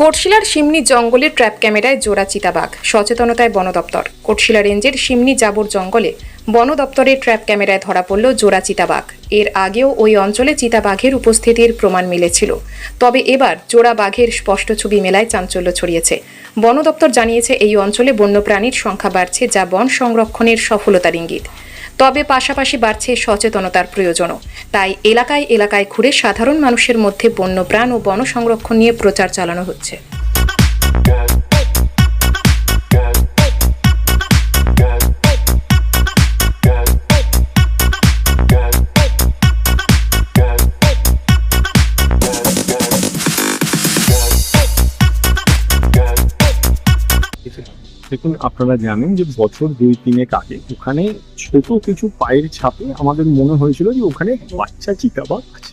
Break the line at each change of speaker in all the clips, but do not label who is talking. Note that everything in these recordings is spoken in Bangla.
কোটশিলার সিমনি জঙ্গলে ট্র্যাপ ক্যামেরায় জোড়া চিতাবাঘ, সচেতনতায় বন দপ্তর। কোটশিলা রেঞ্জের সিমনি জাবর জঙ্গলে বন দপ্তরের ট্র্যাপ ক্যামেরায় ধরা পড়ল জোড়া চিতাবাঘ। এর আগেও ওই অঞ্চলে চিতাবাঘের উপস্থিতির প্রমাণ মিলেছিল। তবে এবার জোড়া বাঘের স্পষ্ট ছবি মেলায় চাঞ্চল্য ছড়িয়েছে। বন দপ্তর জানিয়েছে, এই অঞ্চলে বন্যপ্রাণীর সংখ্যা বাড়ছে, যা বন সংরক্ষণের সফলতার ইঙ্গিত তবে পাশাপাশি বাড়ছে সচেতনতার প্রয়োজনও। তাই এলাকায় এলাকায় ঘুরে সাধারণ মানুষের মধ্যে বন্যপ্রাণ ও বন সংরক্ষণ নিয়ে প্রচার চালানো হচ্ছে।
দেখুন, আপনারা জানেন যে বছর দুই তিনেক আগে ওখানে ছোট কিছু পায়ের ছাপে আমাদের মনে হয়েছিল যে ওখানে বাচ্চা চিতাবাঘ আছে।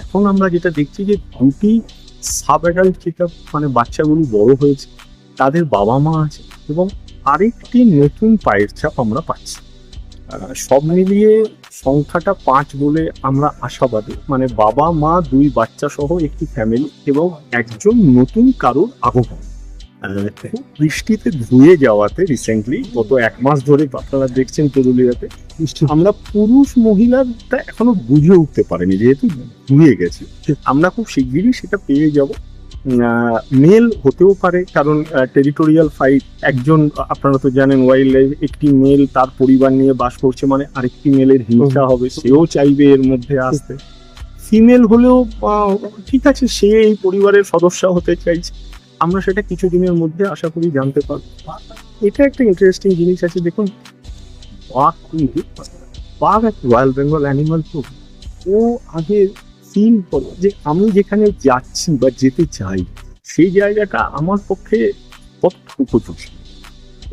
এখন আমরা যেটা দেখছি যে দুটি সাব অ্যাডাল্ট মানে বাচ্চাগুলো বড় হয়েছে, তাদের বাবা মা আছে এবং আরেকটি নতুন পায়ের ছাপ আমরা পাচ্ছি। সব মিলিয়ে সংখ্যাটা পাঁচ বলে আমরা আশাবাদী। মানে বাবা মা দুই বাচ্চা সহ একটি ফ্যামিলি এবং একজন নতুন কারোর আগমন। খুব বৃষ্টিতে ধুয়ে যাওয়াতে রিসেন্টলি গত এক মাস ধরে আপনারা দেখছেন পুরুলিয়াতে, আমরা পুরুষ মহিলাটা এখনও বুঝে উঠতে পারেনি যেহেতু ধুয়ে গেছে। আমরা খুব শিগগিরই সেটা পেয়ে যাব। মেল হতেও পারে, কারণ টেরিটোরিয়াল ফাইট একজন, আপনারা তো জানেন ওয়াইল্ড লাইফ একটি মেল তার পরিবার নিয়ে বাস করছে মানে আরেকটি মেলের হিংসা হবে, সেও চাইবে এর মধ্যে আসতে। ফিমেল হলেও ঠিক আছে, সে এই পরিবারের সদস্য হতে চাইছে। আমরা সেটা কিছুদিনের মধ্যে আশা করি জানতে পারব। এটা একটা ইন্টারেস্টিং জিনিস আছে, দেখুন, বাঘ কিন্তু, বাঘ একটা রয়্যাল বেঙ্গল অ্যানিমাল তো। ও আগে ফিল করে যে আমি যেখানে যাচ্ছি বা যেতে চাই, সেই জায়গাটা আমার পক্ষে কতটুকু উপযুক্ত?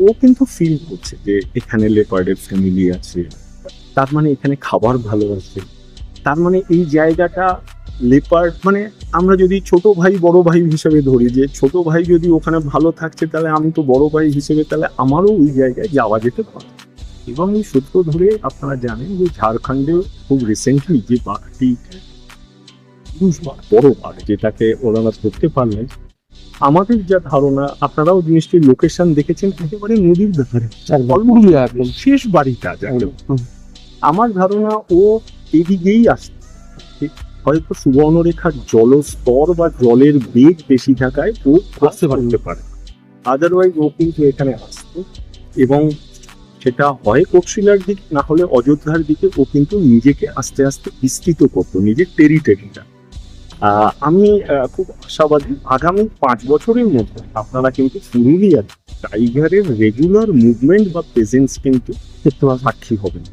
ও কিন্তু ফিল করছে যে এখানে লেপার্ডের ফ্যামিলি আছে, তার মানে এখানে খাবার ভালো আছে। তার মানে এই জায়গাটা লেপার্ড মানে আমরা যদি ছোট ভাই বড় ভাই হিসেবে ধরি যে ছোট ভাই যদি ওখানে ভালো থাকছে তাহলে আমি তো বড় ভাই হিসেবে তাহলে আমারও ওই জায়গায় যাওয়া যেতে পারে। এবং এই সূত্র ধরে আপনারা জানেন যে ঝাড়খণ্ডে খুব রিসেন্টলি যে বাঘটি বড় বাঘ যেটাকে ওনারা ধরতে পারলেন আমাদের যা ধারণা আপনারাও নিশ্চয়ই লোকেশন দেখেছেন একেবারে নদীর ধারে শেষ বাড়িটা যাকে আমার ধারণা ও এদিকেই আসছে হয়তো সুবর্ণরেখার জলস্তর বা জলের বেগ বেশি থাকায় ও আসতে পারতে পারে। আদারওয়াইজ ও কিন্তু এখানে আসতো এবং সেটা হয় কোকশিলার দিক না হলে অযোধ্যার দিকে ও কিন্তু নিজেকে আস্তে আস্তে বিস্তৃত করতো নিজের টেরিটরিটা আমি খুব আশাবাদী আগামী পাঁচ বছরের মধ্যে আপনারা কিন্তু পুরুলিয়ার টাইগারের রেগুলার মুভমেন্ট বা প্রেজেন্স কিন্তু সাক্ষী হবেন।